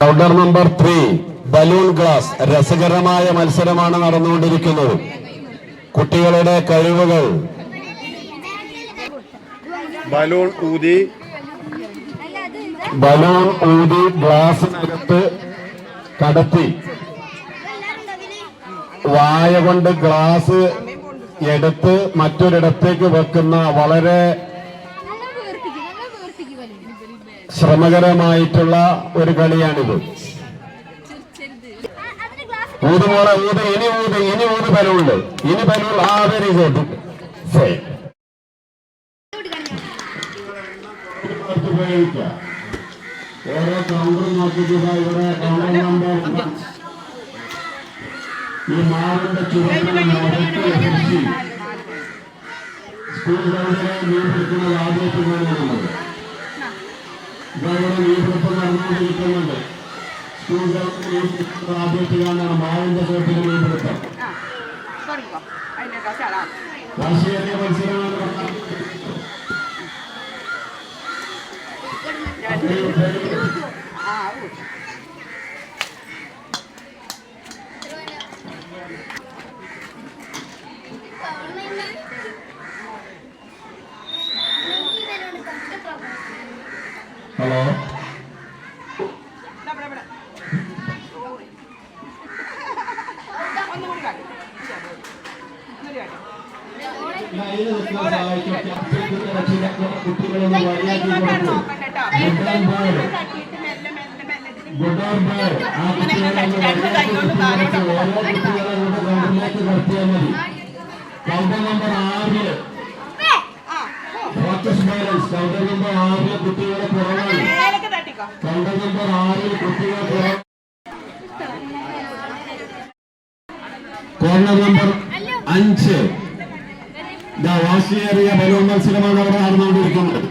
Counter number three balloon glass രസകരമായ മത്സരമാണ് നടന്നുകൊണ്ടിരിക്കുന്നത് കുട്ടികളുടെ കഴിവുകൾ. ബലൂൺ ഊതി. ബലൂൺ ഊതി ഗ്ലാസിനകത്ത് കടത്തി. വായ കൊണ്ട് ഗ്ലാസ് എടുത്ത് മറ്റൊരിടത്തേക്ക് വെക്കുന്ന വളരെ നല്ല വീർപ്പിക്കും നല്ല വീർപ്പിക്കും വലിയ ശ്രമകരമായിട്ടുള്ള ഒരു കളിയാണിത്. ഊത് മോളെ ഊത് ഇനി ഊത് ഇനി ഊത് ബലൂണ്ട് ഇനി ബലൂൺ ആ വെരി ഗുഡ് ഓരോ ഇവിടെ കൗണ്ടർ നമ്പർ ഈ മാവിന്റെ ചുവട്ടിൽ സ്കൂൾ മീൻപിടിക്കുന്നത് ആദ്യമായിട്ടാണ് നമ്മൾ ഇതവിടെ മീൻപിടുത്തം നടന്നുകൊണ്ടിരിക്കുന്നുണ്ട് ആദ്യമായിട്ടാണ് മാവിന്റെ ചുവട്ടിൽ മീൻപിടുത്തം രാഷ്ട്രീയ മത്സരമാണ് ഹലോ കുട്ടികളൊന്ന് വഴിയാക്കി കൊടുക്കും ഗുഡ് ഓർ ബാഡ് ആ കുട്ടികളെ നിർത്തിയാൽ മതി കൗണ്ടർ നമ്പർ ആറിൽ നമ്പർ ആറിൽ കുട്ടികളെ പുറമാണ് നമ്പർ ആറിൽ കുട്ടികളെ പുറം കോർണർ നമ്പർ അഞ്ച്. വാശിയേറിയ ബലൂൺ മത്സരമാണ് അവിടെ നടന്നുകൊണ്ടിരിക്കുന്നത്.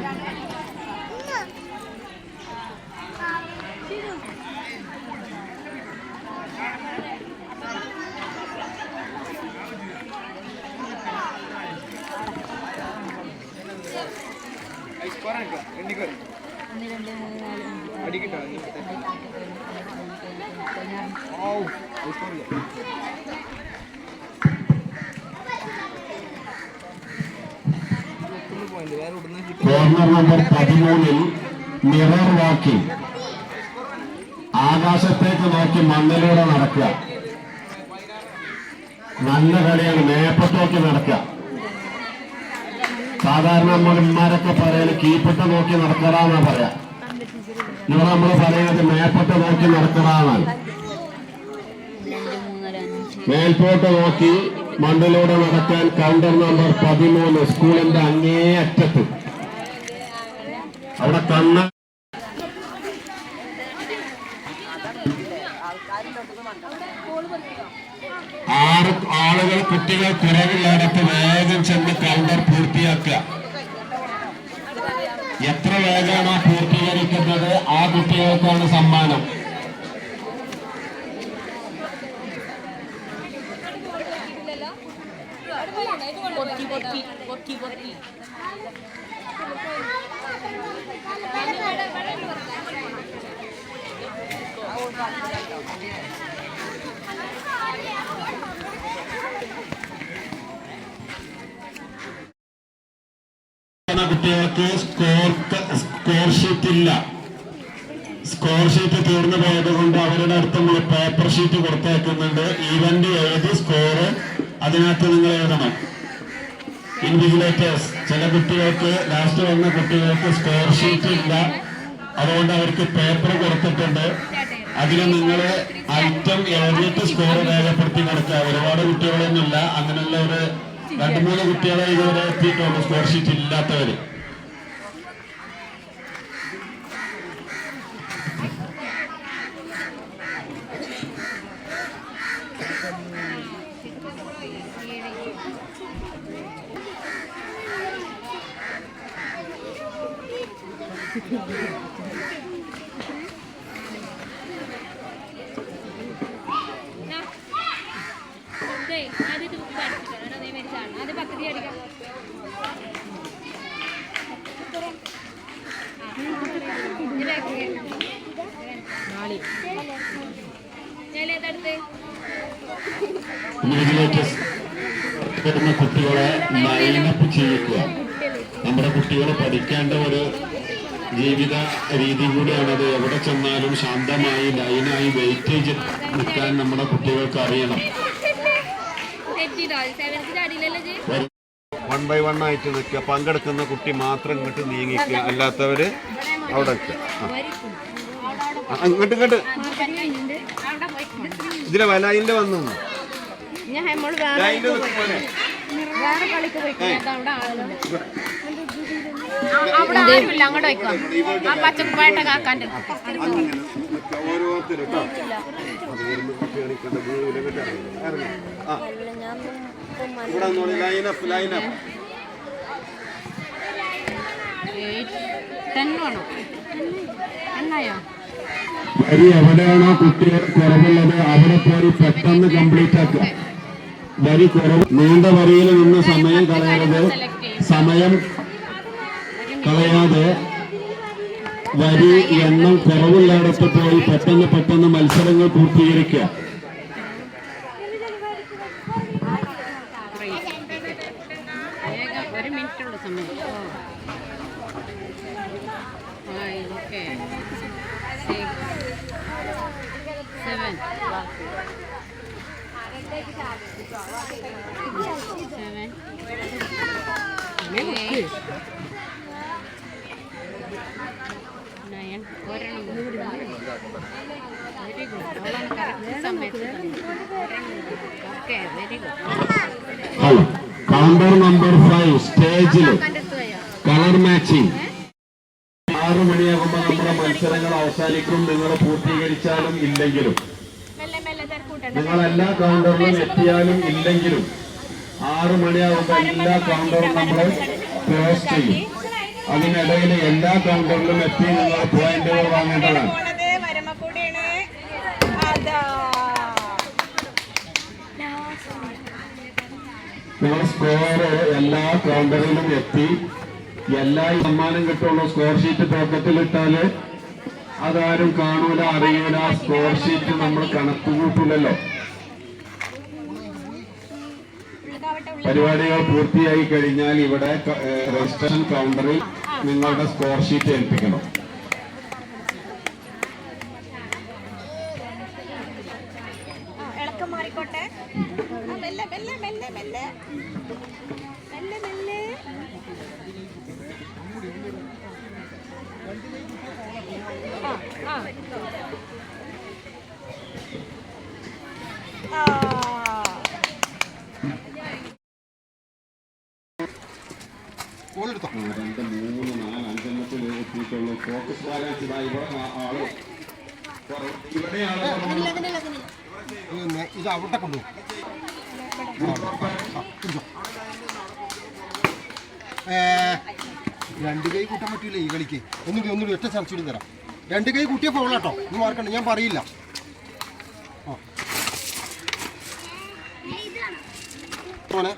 കോർണർ നമ്പർ പതിമൂന്നിൽ മിറർ വാക്കിംഗ് ആകാശത്തേക്ക് നോക്കി മണ്ണിലൂടെ നടക്കുക. നല്ല കളിയാണ് മേപ്പത്തോക്കി നടക്കുക. സാധാരണ നമ്മളിമാരൊക്കെ പറയുന്നത് കീപ്പിട്ട് നോക്കി നടക്കടാന്നാ പറയാ. ഇവിടെ നമ്മൾ പറയുന്നത് മേപ്പട്ട് നോക്കി നടക്കടാന്നാണ് മേൽപോട്ട് നോക്കി മണ്ണിലൂടെ നടക്കാൻ കൗണ്ടർ നമ്പർ പതിമൂന്ന് സ്കൂളിന്റെ അങ്ങേ അറ്റത്ത്. അവിടെ കണ്ണ ആറ് ആളുകൾ കുട്ടികൾ കുറവുള്ളിടത്ത് വേഗം ചെന്ന് കൗണ്ടർ പൂർത്തിയാക്കുക. എത്ര വേഗമാണ് പൂർത്തീകരിക്കുന്നത്? ആ കുട്ടികൾക്കാണ് സമ്മാനം എന്ന കുട്ടികൾക്ക് സ്കോർ സ്കോർ ഷീറ്റ് ഇല്ല. സ്കോർ ഷീറ്റ് തീർന്നു പോയത് കൊണ്ട് അവരുടെ അടുത്ത് നമ്മൾ പേപ്പർ ഷീറ്റ് പുറത്തേക്കുന്നുണ്ട് ഈവന്റ് എഴുതി സ്കോർ അതിനകത്ത് നിങ്ങൾ എഴുതണം. ഇൻവിജിലേറ്റേഴ്സ് ചില കുട്ടികൾക്ക് ലാസ്റ്റ് വന്ന കുട്ടികൾക്ക് സ്കോർ ഷീറ്റ് ഇല്ല. അതുകൊണ്ട് അവർക്ക് പേപ്പർ കൊടുത്തിട്ടുണ്ട്. അതിന് നിങ്ങൾ ഐറ്റം എഴുതിയിട്ട് സ്കോർ രേഖപ്പെടുത്തി കൊടുക്കുക ഒരുപാട് കുട്ടികളൊന്നുമില്ല. അങ്ങനെയുള്ള ഒരു രണ്ട് മൂന്ന് കുട്ടികളെ ഇതുവരെ എത്തിയിട്ടുള്ളൂ സ്കോർ ഇല്ലാത്തവര്. വരുന്ന കുട്ടികളെ ലൈനപ്പ് ചെയ്യിക്കുക നമ്മുടെ കുട്ടികളെ പഠിക്കേണ്ട ഒരു ജീവിത രീതി കൂടിയാണത്. എവിടെ ചെന്നാലും ശാന്തമായി ലൈനായി വെയിറ്റ് ചെയ്ത് നിൽക്കാൻ നമ്മുടെ കുട്ടികൾക്ക് അറിയണം. വൺ ബൈ വൺ ആയിട്ട് നിൽക്കുക. പങ്കെടുക്കുന്ന കുട്ടി മാത്രം ഇങ്ങോട്ട് നീങ്ങിക്കുക. അല്ലാത്തവർ അവിടെ ഇങ്ങോട്ട് ഇങ്ങോട്ട്. ഇതിലെ വലയിന്റെ വന്നു അവിടെ ആരുമില്ല. അങ്ങോട്ട് പോയിക്കോ. ആ ഓരോരുത്തരും കേട്ടോ ഇറങ്ങി. ആ ഇവിടെ വന്നോളി ലൈനപ്പ് ലൈനപ്പ് വരി എവിടെയാണോ കുട്ടിയെ കുറവുള്ളത്? അവിടെ പോയി പെട്ടെന്ന് കംപ്ലീറ്റ് ആക്കുക. വരി കുറവ്. നീണ്ട വരിയിൽ നിന്ന് സമയം കളയരുത്. സമയം കളയാതെ വരി എണ്ണം കുറവുള്ളിടത്ത് പോയി പെട്ടെന്ന് പെട്ടെന്ന് മത്സരങ്ങൾ പൂർത്തീകരിക്കുക വേഗം ഒരു മിനിറ്റ് ഉള്ള സമയം ഓക്കെ സെവൻ സെവൻ നയൻ ഒരെണ്ണം വെരി ഗുഡ് അവളാണ് കറക്റ്റ് സമയത്ത് okay very good counter number five സ്റ്റേജിൽ കളർ മാച്ചിങ് ആറു മണിയാകുമ്പോൾ നമ്മുടെ മത്സരങ്ങൾ അവസാനിക്കും. നിങ്ങൾ പൂർത്തീകരിച്ചാലും ഇല്ലെങ്കിലും. നിങ്ങൾ എല്ലാ കൗണ്ടറിലും എത്തിയാലും ഇല്ലെങ്കിലും. ആറു മണിയാകുമ്പോൾ എല്ലാ കൗണ്ടറും നമ്മൾ ക്ലോസ് ചെയ്യും. അതിനിടയിൽ എല്ലാ കൗണ്ടറിലും എത്തി നിങ്ങൾ പോയിന്റുകൾ വാങ്ങേണ്ടതാണ്. നിങ്ങൾ സ്കോർ എല്ലാ കൗണ്ടറിലും എത്തി. എല്ലാ സമ്മാനം കിട്ടുള്ളൂ. സ്കോർ ഷീറ്റ് പോക്കറ്റിലിട്ടാൽ അതാരും കാണൂല അറിയൂല. സ്കോർ ഷീറ്റ് നമ്മൾ കണക്ക് പരിപാടികൾ പൂർത്തിയായി കഴിഞ്ഞാൽ ഇവിടെ രജിസ്ട്രേഷൻ കൗണ്ടറിൽ നിങ്ങളുടെ സ്കോർ ഷീറ്റ് ഏൽപ്പിക്കണം ആ, ഇളക്കം മാറിക്കോട്ടെ ആ, മെല്ലെ മെല്ലെ മെല്ലെ മെല്ലെ മെല്ലെ മെല്ലെ ആ, ആ. ആ. രണ്ട് മൂന്ന് നാല് അഞ്ചെണ്ണത്തിൽ എത്തിയിട്ടുള്ളൂ ഫോക്കസ് ബാലൻസ് ഇതാ ഇവിടെ ആ- ആൾ കുറവ്. ഇവിടെ ആൾ കുറവുണ്ട്. ഇത് അവിടെ കൊണ്ടുപോകും രണ്ട് കൈ കൂട്ടാൻ പറ്റില്ല ഈ കളിക്ക്. ഒന്നുകൂടി ഒന്നുകൂടി ഒറ്റ ചർച്ച കൂടി തരാം. രണ്ട് കൈ കൂട്ടിയ ഫോളാട്ടോ നീ മാർക്കണ്ട ഞാൻ പറയില്ല. മോനെ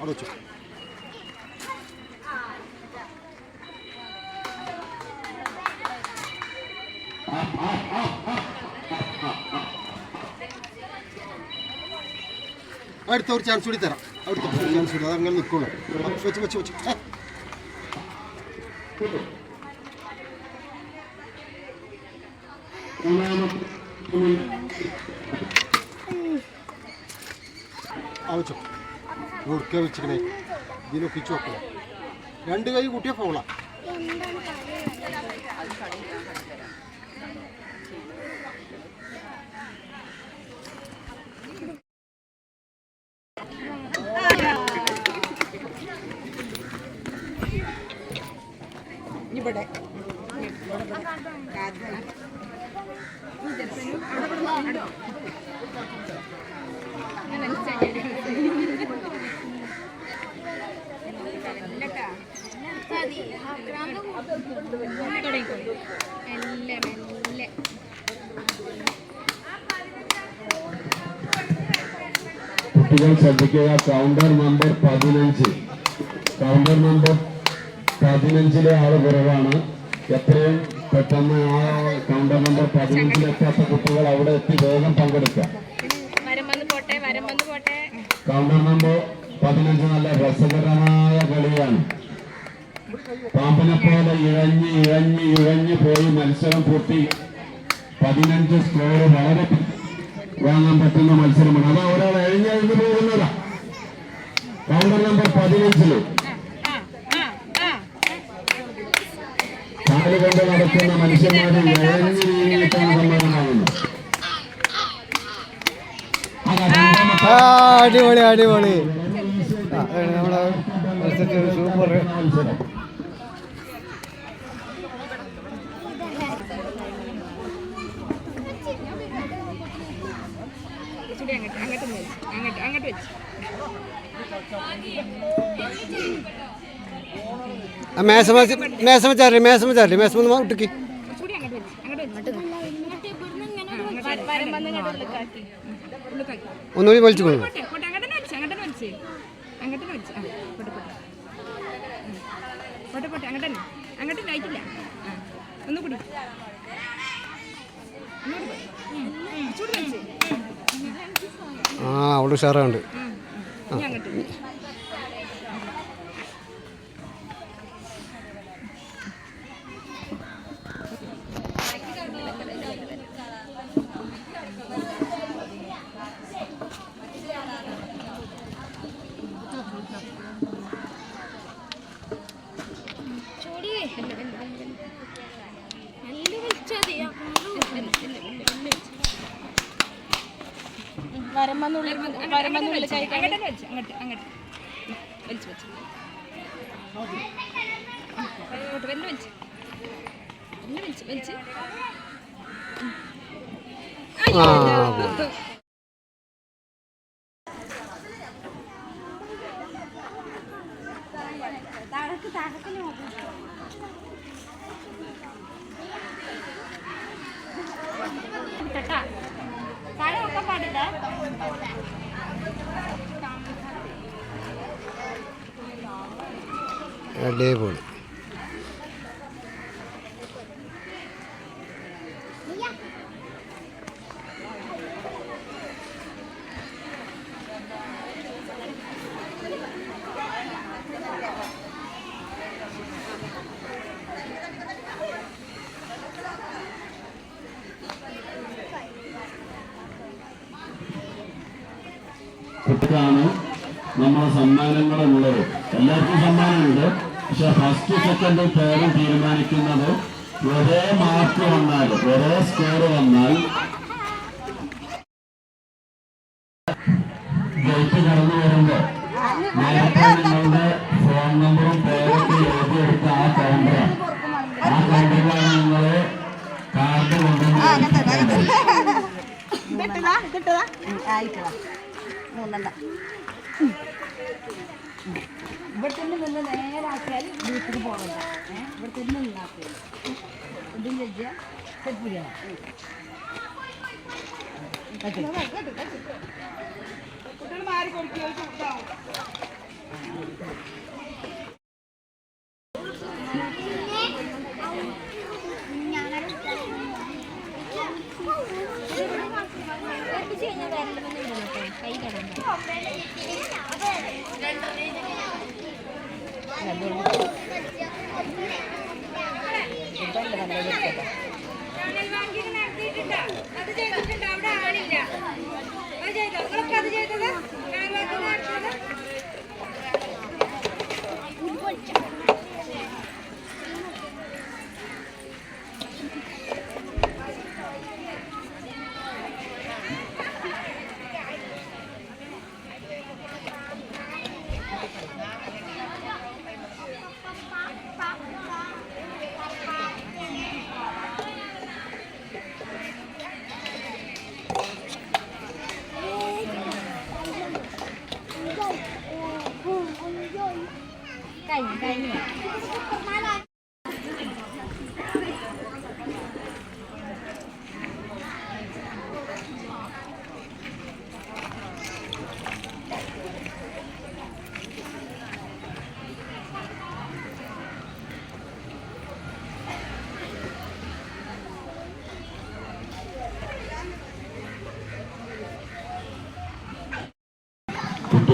അവിടെ വെച്ചു. അടുത്ത ഒരു ചാൻസ് കൂടി തരാം. അടുത്ത ചാൻസ് കൂടി അതങ്ങനെ നിൽക്കുള്ളൂ വെച്ച് വെച്ച് വെച്ച് ആ. ആ വെച്ചോ കൊടുക്കുക വെച്ചിക്കണേ ഇതിനൊപ്പിച്ച് വെക്കണം. രണ്ട് കൈ കൂട്ടിയ ഫോളാ ഇവിടെ. മെല്ലെ മെല്ലെ കുട്ടികൾ ശ്രദ്ധിക്കുക. കൗണ്ടർ നമ്പർ പതിനഞ്ച്. കൗണ്ടർ നമ്പർ പതിനഞ്ചിലെ ആൾ കുറവാണ്. എത്രയും പെട്ടെന്ന് ആ കൗണ്ടർ നമ്പർ പതിനഞ്ചിലെത്താത്ത കുട്ടികൾ അവിടെ എത്തി വേഗം പങ്കെടുക്കുക കൗണ്ടർ നമ്പർ പതിനഞ്ച് നല്ല രസകരമായ കളിയാണ്. പാമ്പിനെ പോലെ ഇഴഞ്ഞ് ഇഴഞ്ഞ് ഇഴഞ്ഞ് പോയി മത്സരം പൂർത്തി പതിനഞ്ച് സ്കോർ വളരെ വാങ്ങാൻ പറ്റുന്ന മത്സരമാണ്. അതാ ഒരാൾ എഴുന്നേൽന്ന് പോകുന്നതാ. കൗണ്ടർ നമ്പർ പതിനഞ്ചിൽ. കാൽ കൊണ്ട് നടക്കുന്ന മനുഷ്യന്മാരെ എഴഞ്ഞു നീങ്ങിയിട്ടാണ് സമ്മാനമാകുന്നത് അടിപൊളി അടിപൊളി. നമ്മുടെ സൂപ്പർ മത്സരം ചുടി അങ്ങോട്ട് അങ്ങോട്ട് ഒന്ന് വെച്ച് അങ്ങോട്ട് അങ്ങോട്ട് വെച്ച് ആ മേശമ മേശമ ചാരി മേശമ ചാരി മേശമ വിട്ടിക്ക് ചുടി അങ്ങോട്ട് വെച്ച് അങ്ങോട്ട് വെച്ച് വരം. വന്ന് അങ്ങോട്ട് അങ്ങോട്ട് വലിച്ചു വലിച്ച് വലിച്ച്. ആ അടിപൊളി കുട്ടിക്കാണ് നമ്മുടെ സമ്മാനങ്ങളുള്ളത്. എല്ലാവർക്കും സമ്മാനമുണ്ട്. പക്ഷെ ഫസ്റ്റ് സെക്കൻഡ് തേർഡ് തീരുമാനിക്കുന്നത് ഒരേ മാർക്ക് വന്നാൽ ഒരേ സ്കോർ വന്നാൽ അത്.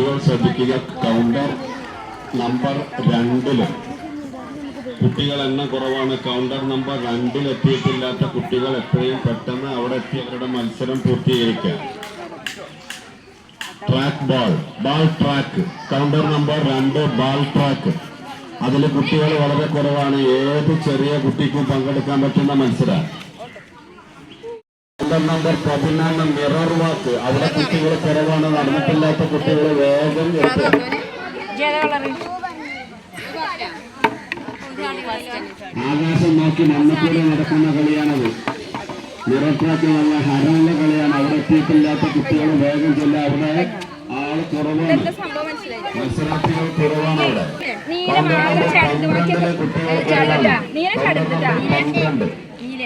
കുട്ടികൾ ശ്രദ്ധിക്കുക. കൗണ്ടർ നമ്പർ രണ്ടിലും. കുട്ടികൾ എണ്ണം കുറവാണ്. കൗണ്ടർ നമ്പർ രണ്ടിൽ എത്തിയിട്ടില്ലാത്ത കുട്ടികൾ എത്രയും പെട്ടെന്ന് അവിടെ എത്തി അവരുടെ മത്സരം പൂർത്തീകരിക്കുക. Track ball ball track counter number രണ്ട് ബാൾ ട്രാക്ക് അതിൽ കുട്ടികൾ വളരെ കുറവാണ്. ഏത് ചെറിയ കുട്ടിക്കും പങ്കെടുക്കാൻ പറ്റുന്ന മത്സരം. നമ്പർ പതിനൊന്ന് മിറർ വാക്ക്. അവിടെ കുട്ടികൾ കുറവാണ് നടന്നിട്ടില്ലാത്ത കുട്ടികൾ വേഗം ആകാശം നോക്കി മണ്ണക്കൂടെ നടക്കുന്ന കളിയാണത്. നിറപ്പാക്കി നല്ല ഹരമുള്ള കളിയാണ്. അവിടെ എത്തിയിട്ടില്ലാത്ത കുട്ടികൾ വേഗം ചെല്ല അവിടെ ആൾ കുറവാണ്. മത്സരാർത്ഥികൾ കുറവാണ് അവിടെ. പന്ത്രണ്ടിലെ കുട്ടികൾ പന്ത്രണ്ട്.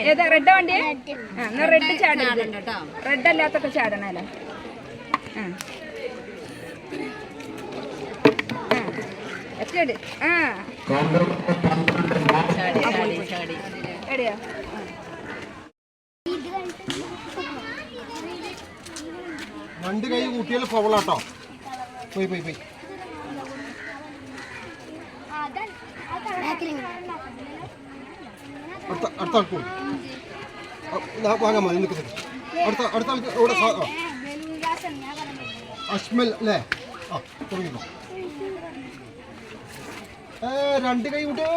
ഏതാ റെഡ് വണ്ടി ആ എന്നാ റെഡ് കേട്ടോ. റെഡ് അല്ലാത്തൊക്കെ ചാടണല്ലോ? ആ. എത്തിയട് എടിയോ രണ്ട് കൈ കൂട്ടിയാൽ കൊവളാട്ടോ പോയി പോയി പോയി. അടുത്ത ആൾക്ക് കൊടുക്കും. വാങ്ങാൻ മതി നിൽക്കുന്നത് അടുത്ത അടുത്ത ആൾക്ക് ഇവിടെ. അഷ്മൽ അല്ലേ? ആ തുടങ്ങിക്കോ. രണ്ട് കൈ കൂട്ടിയാ.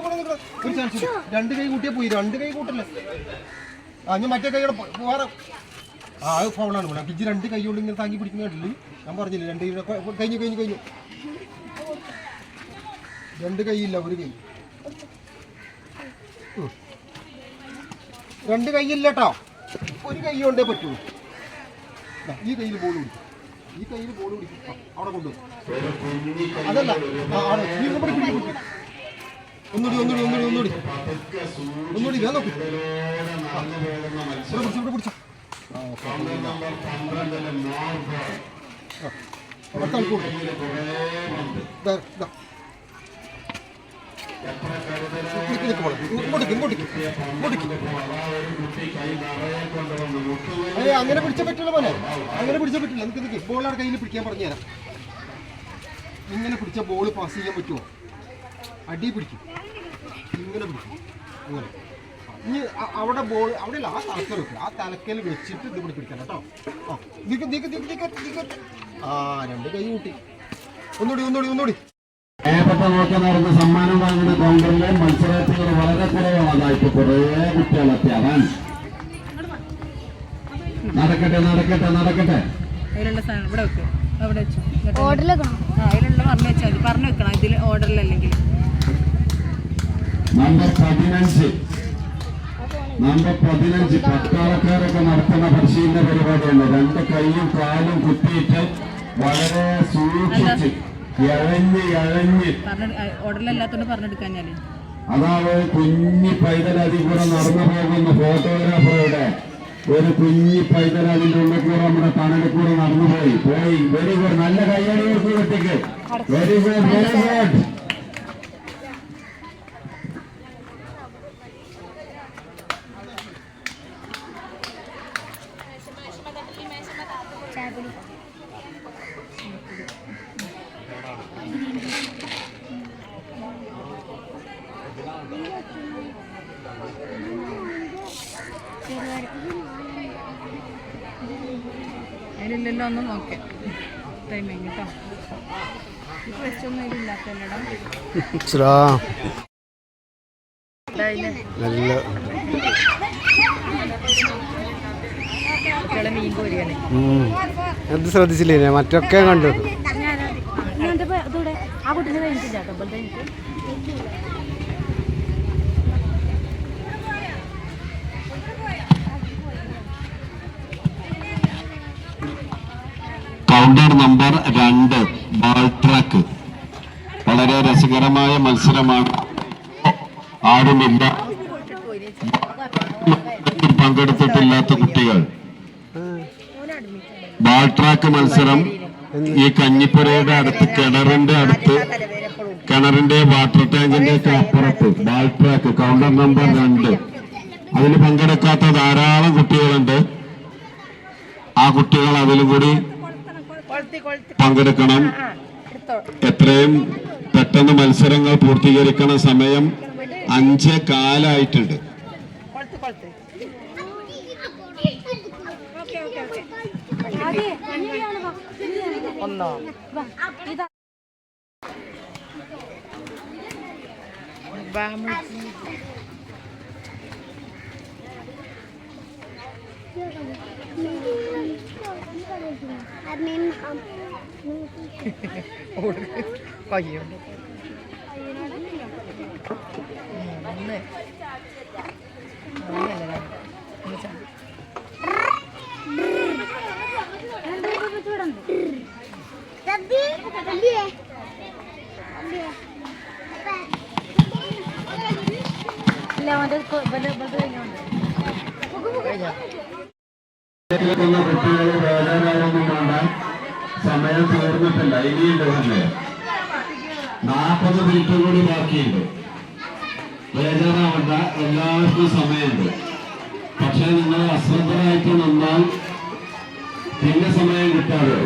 ഒരു ചാൻസ് രണ്ട് കൈ കൂട്ടിയാ പോയി രണ്ട് കൈ കൂട്ടല്ലേ? ആ ഞാൻ മറ്റേ കൈയുടെ വേറെ. ആ അത് ഫൗളാണ് പിജി രണ്ട് കൈ കൊണ്ട് ഇങ്ങനെ താങ്ങി പിടിക്കുന്ന കണ്ടില്ലേ? ഞാൻ പറഞ്ഞില്ലേ രണ്ട് കൈ കഴിഞ്ഞു കഴിഞ്ഞു കഴിഞ്ഞു. രണ്ട് കൈയില്ല ഒരു കൈ. രണ്ട് കൈയില്ല കേട്ടോ ഒരു കൈ കൊണ്ടേ പറ്റൂ ഈ കയ്യിൽ ബോൾ പിടിക്കും ഈ കയ്യിൽ ബോൾ പിടിക്കും അവിടെ കൊണ്ടുപോകും അതല്ല പിടി. ഒന്നുകൂടി ഒന്നുകൂടി ഒന്നുകൂടി ഒന്നുകൂടി ഒന്നുകൂടി ഞാൻ നോക്കി ഇവിടെ പിടിച്ചു ഇവിടെ പിടിച്ചു ആ ഓക്കെ അവിടെ ആൾക്ക് അങ്ങനെ പിടിച്ചാൽ പറ്റില്ല മോനെ അങ്ങനെ പിടിച്ചാൽ പറ്റില്ല നമുക്ക് നിക്ക് ബോളാണ് കയ്യിൽ പിടിക്കാൻ പറഞ്ഞു തരാം ഇങ്ങനെ പിടിച്ച ബോൾ പാസ് ചെയ്യാൻ പറ്റുമോ അടി പിടിക്കും. ഇങ്ങനെ പിടിക്കും. അങ്ങനെ. ഇനി അവിടെ ബോൾ അവിടെ ആ തലക്കൽ വെക്കുക ആ തലക്കൽ വെച്ചിട്ട് ഇത് ഇവിടെ പിടിക്കണം കേട്ടോ. ആ രണ്ട് കൈ കൂട്ടി. ഒന്നുകൂടി ഒന്നുകൂടി ഒന്നുകൂടി. ഏപെട്ട നോക്കി നടന്ന് സമ്മാനം വാങ്ങുന്ന കൗണ്ടറിലെ മത്സരാർത്ഥികൾ വളരെ കുറവാണ്. അതാ ഇപ്പൊ കുറേ കുട്ടികളൊക്കെ അതാണ് നടക്കട്ടെ നടക്കട്ടെ നടക്കട്ടെ. നമ്പർ പതിനഞ്ച്. നമ്പർ പതിനഞ്ച്. പട്ടാളക്കാരൊക്കെ നടത്തുന്ന പരിശീലന പരിപാടിയാണ്. രണ്ട് കൈയും കാലും കുത്തിയിട്ട് വളരെ സൂക്ഷിച്ച്. ഓർഡറിലല്ലാത്തോണ്ട് പറഞ്ഞെടുക്കാൻ ഞാൻ അതാണ് കുഞ്ഞി പൈതൽ അതിൽ കൂടെ നടന്നു പോകുന്ന ഫോട്ടോഗ്രാഫറുടെ ഒരു കുഞ്ഞി പൈതൽ അതിന്റെ ഉള്ളിൽ കൂടെ നമ്മുടെ തണലിൽ കൂടെ നടന്നു പോയി. പോയി. വെരി ഗുഡ് നല്ല കയ്യടികൾക്ക് കുട്ടിക്ക് വെരി ഗുഡ് വെരി ഗുഡ് ഒന്നും നോക്കെ. ടൈമിങ് കേട്ടോ നല്ല. അത് ശ്രദ്ധിച്ചില്ലേ? മറ്റൊക്കെ കണ്ടു. കൗണ്ടർ നമ്പർ രണ്ട് ബോൾ ട്രാക്ക് വളരെ രസകരമായ മത്സരമാണ്. ആരുമില്ല. പങ്കെടുത്തിട്ടില്ലാത്ത കുട്ടികൾ. ബാൾ ട്രാക്ക് മത്സരം ഈ കഞ്ഞിപ്പുരയുടെ അടുത്ത് കിണറിന്റെ അടുത്ത് കിണറിന്റെ വാട്ടർ ടാങ്കിന്റെ ഒക്കെ അപ്പുറത്ത്. ബാൾ ട്രാക്ക് കൗണ്ടർ നമ്പർ രണ്ട്. അതിൽ പങ്കെടുക്കാത്ത ധാരാളം കുട്ടികളുണ്ട്. ആ കുട്ടികൾ അതിലും കൂടി പങ്കെടുക്കണം. എത്രയും പെട്ടെന്ന് മത്സരങ്ങൾ പൂർത്തീകരിക്കണ സമയം അഞ്ച് കാലായിട്ടുണ്ട്. Thank you. Okay okay okay ഒന്നോ ഒന്നല്ല ഒന്ന് ചാടി കഴിഞ്ഞോ? ുന്ന കുട്ടികൾ വേദനയൊന്നും വേണ്ട സമയം തീർന്നിട്ടില്ല. ഇനിയുണ്ട് തന്നെ നാൽപ്പത് മിനിറ്റ് കൂടി ബാക്കിയുണ്ട്. ബേജാറാവണ്ട എല്ലാവർക്കും സമയമുണ്ട്. പക്ഷെ നിങ്ങൾ അശ്രദ്ധരായിട്ട് നിന്നാൽ പിന്നെ സമയം കിട്ടാതെ.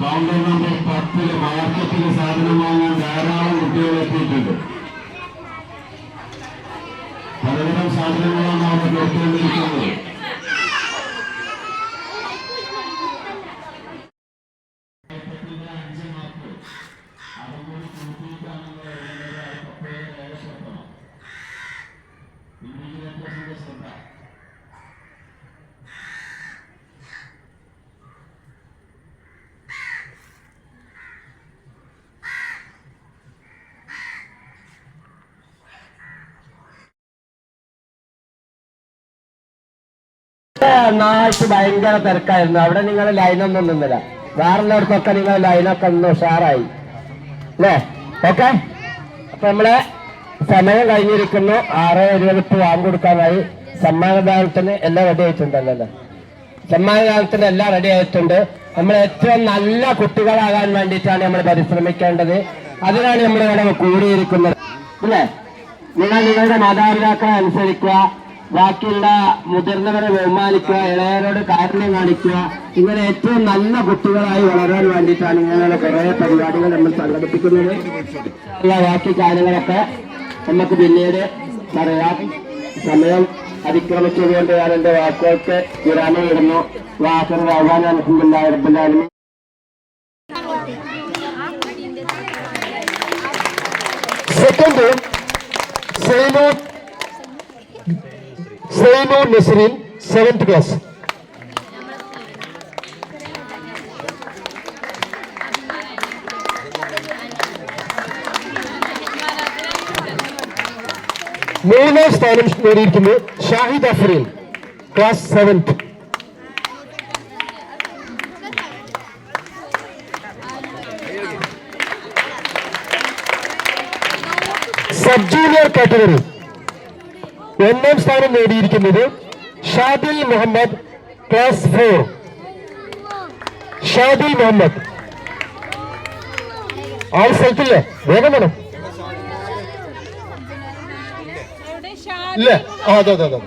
കൗണ്ടർ നമ്പർ പത്തിൽ മാർക്കറ്റിന് സാധനം വാങ്ങാൻ ധാരാളം കുട്ടികൾ എത്തിയിട്ടുണ്ട്. 皆さんもお世話になってるんですか? നാഴ്ച ഭയങ്കര തിരക്കായിരുന്നു. അവിടെ നിങ്ങൾ ലൈനൊന്നും നിന്നില്ല. വേറുള്ളവർക്കൊക്കെ നിങ്ങൾ ലൈനൊക്കെ ഒന്ന് ഉഷാറായി. അല്ലേ? ഓക്കെ അപ്പൊ നമ്മളെ സമയം കഴിഞ്ഞിരിക്കുന്നു. ആറ് ഇരുപത് വാങ്ങി കൊടുക്കാനായി. സമ്മാനദാനത്തിന് എല്ലാം റെഡി ആയിട്ടുണ്ടല്ലോ. സമ്മാനദാനത്തിന് എല്ലാം റെഡി ആയിട്ടുണ്ട്. നമ്മൾ ഏറ്റവും നല്ല കുട്ടികളാകാൻ വേണ്ടിയിട്ടാണ് നമ്മൾ പരിശ്രമിക്കേണ്ടത്. അതിനാണ് നമ്മൾ ഇവിടെ കൂടിയിരിക്കുന്നത്. അല്ലേ? നിങ്ങൾ നിങ്ങളുടെ മാതാപിതാക്കളെ അനുസരിക്കുക. ബാക്കിയുള്ള മുതിർന്നവരെ ബഹുമാനിക്കുക ഇളയരോട് കാരുണ്യം കാണിക്കുക. ഇങ്ങനെ ഏറ്റവും നല്ല കുട്ടികളായി വളരാൻ വേണ്ടിയിട്ടാണ് ഇങ്ങനെയുള്ള കുറെ പരിപാടികൾ നമ്മൾ സംഘടിപ്പിക്കുന്നത്. ബാക്കി കാര്യങ്ങളൊക്കെ നമുക്ക് പിന്നീട് പറയാം. സമയം അതിക്രമിച്ചതുകൊണ്ട് ഞാൻ എന്റെ വാക്കുകൾക്ക് വിരാമം ഇടുന്നു. വാസന ആഹ്വാനം second Saino സൈനോ Nasreen seventh class മൂന്നാം സ്ഥാനം നേടിയിരിക്കുന്നു Shahid Afreen class seventh sub junior category ഒന്നാം സ്ഥാനം നേടിയിരിക്കുന്നത് ഷാദിൽ മുഹമ്മദ് ക്ലാസ് ഫോർ. ഷാദിൽ മുഹമ്മദ്. ആൾ സ്ഥലത്തില്ലേ? വേഗം വേണം. ഇല്ല. ആ അതെ അതെ അതെ.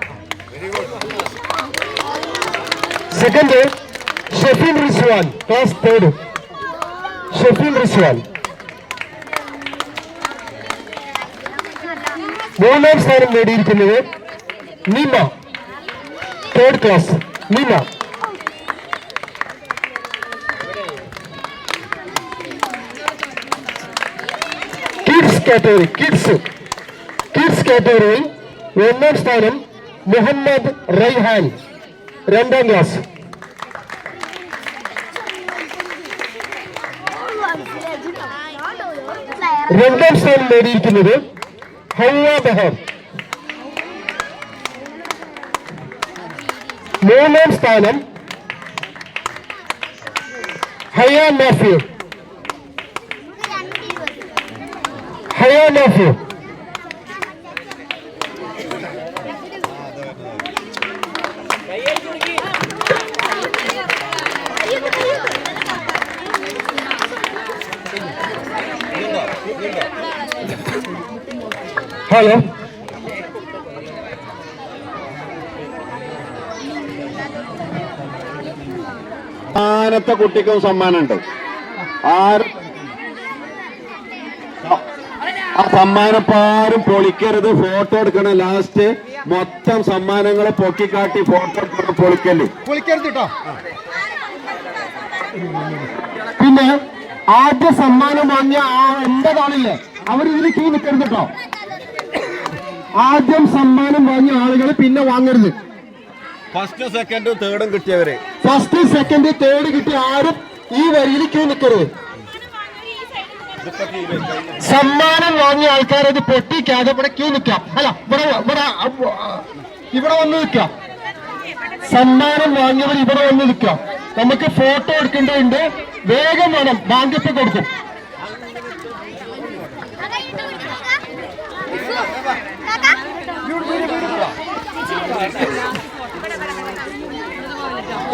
Second Shefeen Rizwan class third. Shefeen Rizwan. മൂന്നാം സ്ഥാനം നേടിയിരിക്കുന്നത് Neema. Third class Neema. Kids category kids kids കാറ്റഗറിയിൽ ഒന്നാം സ്ഥാനം മുഹമ്മദ് റൈഹാൻ. രണ്ടാം ക്ലാസ് രണ്ടാം സ്ഥാനം നേടിയിരിക്കുന്നത് ഹൗവ ബഹർ മൂന്നാം സ്ഥാനം ഹയ നാഫിയ ഹയ നാഫിയ ഹലോ സമ്മാനത്തെ കുട്ടിക്കും സമ്മാനമുണ്ട്. ആര്? ആ സമ്മാനം ആരും പൊളിക്കരുത്. ഫോട്ടോ എടുക്കണം ലാസ്റ്റ് മൊത്തം സമ്മാനങ്ങളെ പൊക്കിക്കാട്ടി ഫോട്ടോ എടുക്കണം പൊളിക്കൽ. പൊളിക്കരുത് പിന്നെ ആദ്യ സമ്മാനം വാങ്ങിയ ആ എൺപതാണില്ലേ അവരിതിന് കീ നിൽക്കരുത് കേട്ടോ ആദ്യം സമ്മാനം വാങ്ങിയ ആളുകൾ പിന്നെ വാങ്ങരുത്. ഫസ്റ്റ് സെക്കൻഡും തേർഡും കിട്ടിയവരെ. ഫസ്റ്റ് സെക്കൻഡ് തേർഡ് കിട്ടിയ ആരും ഈ വരിയിൽ ക്യൂ നിൽക്കരുത് സമ്മാനം വാങ്ങിയ ആൾക്കാരത് പൊട്ടിക്കാതെ ഇവിടെ ക്യൂ നിൽക്കാം അല്ല ഇവിടെ ഇവിടെ ഇവിടെ വന്ന് നിൽക്കാം സമ്മാനം വാങ്ങിയവർ ഇവിടെ വന്ന് നിൽക്കാം നമുക്ക് ഫോട്ടോ എടുക്കേണ്ടതുണ്ട്. വേഗം വേണം. ബാങ്കിപ്പ് കൊടുക്കും.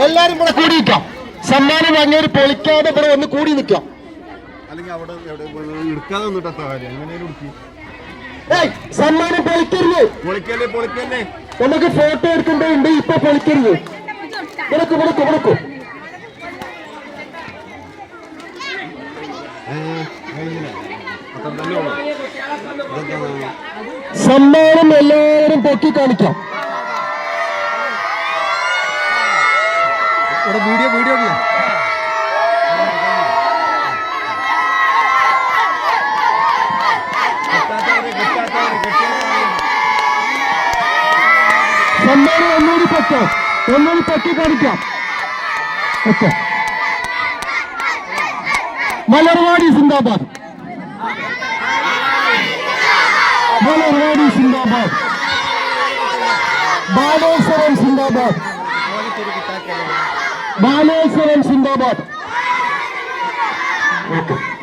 എല്ലാരും ഇവിടെ കൂടി നിൽക്കാം. സമ്മാനം വാങ്ങിയവർ പൊളിക്കാതെ ഇവിടെ വന്ന് കൂടി നിൽക്കാം. സമ്മാനം പൊളിക്കരുത്. നമുക്ക് ഫോട്ടോ എടുക്കേണ്ടതുണ്ട് ഇപ്പൊ പൊളിക്കരുത്. വിളക്കു വിളക്കു വിളക്കു സമ്മാനം എല്ലാവരും പൊക്കി കാണിക്കാം. ഇവിടെ വീഡിയോ വീഡിയോ ഇല്ല? സമ്മാനം ഒന്നുകൂടി പറ്റോ ഒന്നുകൂടി പറ്റി കാണിക്കാം. ഓക്കെ മലർവാടി സിന്ദാബാദ്. മലർവാടി സിന്ദാബാദ്. ബാലേശ്വരം സിന്ദാബാദ്. ബാലേശ്വരം സിന്ദാബാദ് ഓക്കെ